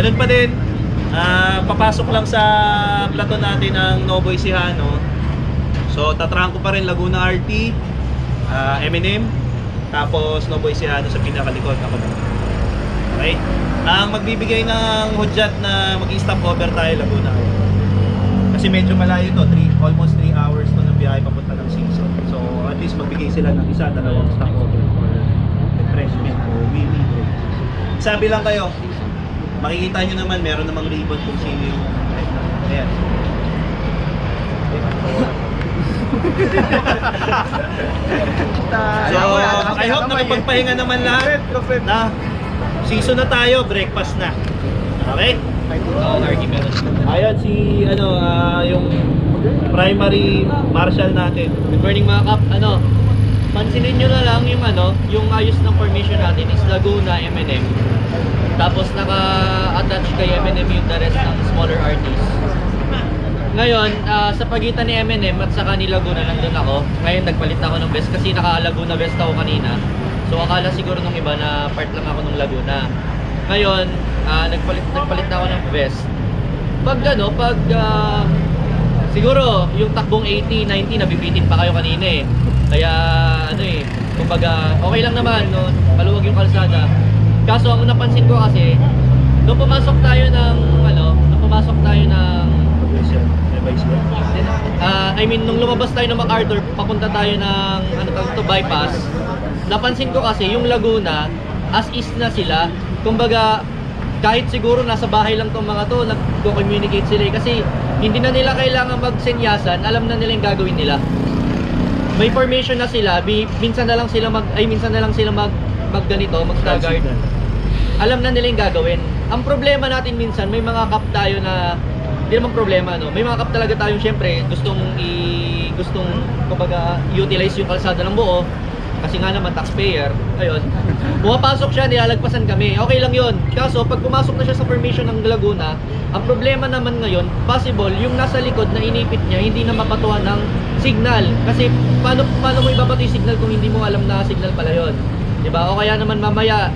Ganun pa din, ah, papasok lang sa plato natin ang Novoy Sihano. So, tatrangko pa rin Laguna RT, ah, M&M, tapos Novoy Sihano sa pinakalikod. Ako na. Okay? Ang magbibigay ng hudyat na mag-stop over tayo Laguna. Kasi medyo malayo to, three, almost 3 hours to ng biyahe papunta ng season. So, at least magbigay sila ng isa, dalawang stop over for refreshment o mini. Sabi lang kayo, makikita nyo naman, meron namang ribbon kung sino yung... Ayan. So, I hope na pagpahinga naman lahat na season na tayo, breakfast na. Okay? Ayan si ano ah, yung primary marshal natin. Good morning mga kap. Ano, pansinin nyo na lang yung ano, yung ayos ng formation natin is Laguna M&M. Tapos naka-attach kay M&M yung the rest ng smaller artists. Ngayon, ah, sa pagitan ni M&M at saka ni Laguna nandun ako. Ngayon nagpalit ako ng vest kasi naka-Laguna vest ako kanina. So akala siguro nung iba na part lang ako ng Laguna. Ngayon, ah, nagpalit nagpalit na ako ng vest. Pag ano, pag ah, siguro yung takbong 80, 90 nabibitin pa kayo kanina eh. Kaya ano eh, kumbaga okay lang naman no, maluwag yung kalsada. Kaso ang napansin ko kasi nung pumasok tayo ng ano, nung pumasok tayo ng Ah, I mean, nung lumabas tayo ng MacArthur, papunta tayo ng ano tawag to, bypass. Napansin ko kasi yung Laguna, as is na sila. Kumbaga, kahit siguro nasa bahay lang tong mga to, nagko-communicate sila eh. Kasi hindi na nila kailangan magsenyasan, alam na nila yung gagawin nila. May formation na sila, bi, minsan na lang sila mag, ay minsan na lang sila mag, mag ganito, mag staggered alam na nila yung gagawin. Ang problema natin minsan, may mga cup tayo na hindi naman problema no. May mga cup talaga tayo syempre gustong i gustong kumbaga utilize yung kalsada ng buo kasi nga naman taxpayer. Ayun. Pumapasok siya, nilalagpasan kami. Okay lang 'yon. Kaso pag pumasok na siya sa formation ng Laguna, ang problema naman ngayon, possible yung nasa likod na inipit niya hindi na mapatuhan ng signal. Kasi paano paano mo ibabato yung signal kung hindi mo alam na signal pala? 'Di ba? O kaya naman mamaya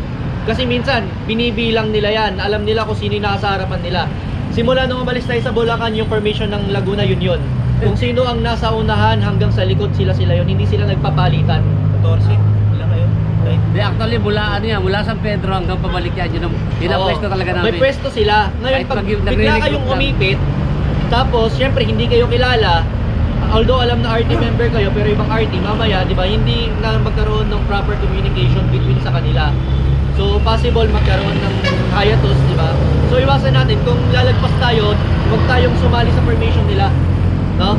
kasi minsan, binibilang nila yan. Alam nila kung sino yung nasa harapan nila. Simula nung umalis tayo sa Bulacan, yung formation ng Laguna yun yun. Kung sino ang nasa unahan hanggang sa likod sila sila yun, hindi sila nagpapalitan. 14, ilan kayo? Okay. Di actually mula ano yan, mula San Pedro hanggang pabalik yan, yun ang yun ang Oo. pwesto talaga namin. May pwesto sila. Ngayon, Kahit pag pag- bigla nagre-recruit kayong lang. umipit, tapos, syempre, hindi kayo kilala, although alam na RT member kayo, pero ibang RT, mamaya, di ba, hindi na magkaroon ng proper communication between sa kanila. So, possible magkaroon ng hiatus, di ba? So, iwasan natin, kung lalagpas tayo, huwag tayong sumali sa formation nila. No?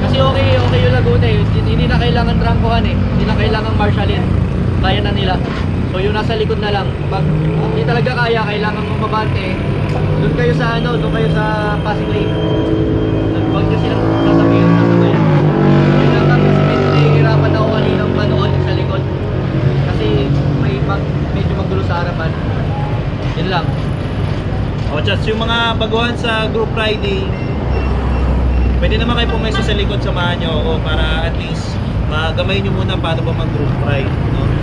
Kasi okay, okay yung Laguna eh. Hindi hindi na kailangan trangkuhan eh. Hindi na kailangan marshalin. Kaya na nila. So, yung nasa likod na lang. Pag hindi talaga kaya, kailangan mong mabante. Doon kayo sa ano, doon kayo sa passing lane. Huwag nyo silang sasabihin, sasabayan. Yun lang kasi medyo nahihirapan ako manood sa likod. Kasi may mag, medyo magulo sa harapan. Yun lang. O, just yung mga baguhan sa group riding, pwede naman kayo pumesto sa likod, samahan nyo ako para at least magamay nyo muna paano ba mag-group ride. No?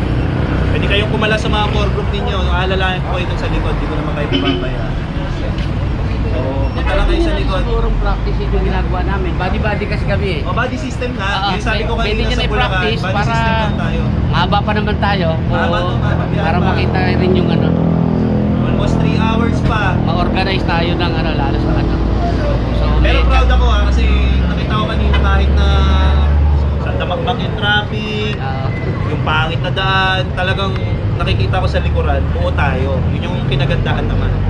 Pwede kayong kumala sa mga core group ninyo. Aalalayan ko kayo sa likod, di ko naman kayo papaya. So, punta lang kayo sa likod. Sigurong practice yun yung ginagawa namin. Body-body kasi kami eh. O, body system na. Oo, yung sabi ko kanina sa Bulacan, body para- system lang tayo. Mahaba pa naman tayo. Mahaba to, para makita rin yung ano, Almost 3 hours pa. ma-organize tayo ng ano, lalo sa ano. So, Pero proud ako ha, kasi nakita ko kanina kahit na sa damagmag yung traffic, Ah, yung pangit na daan, talagang nakikita ko sa likuran, buo tayo. Yun yung kinagandahan naman.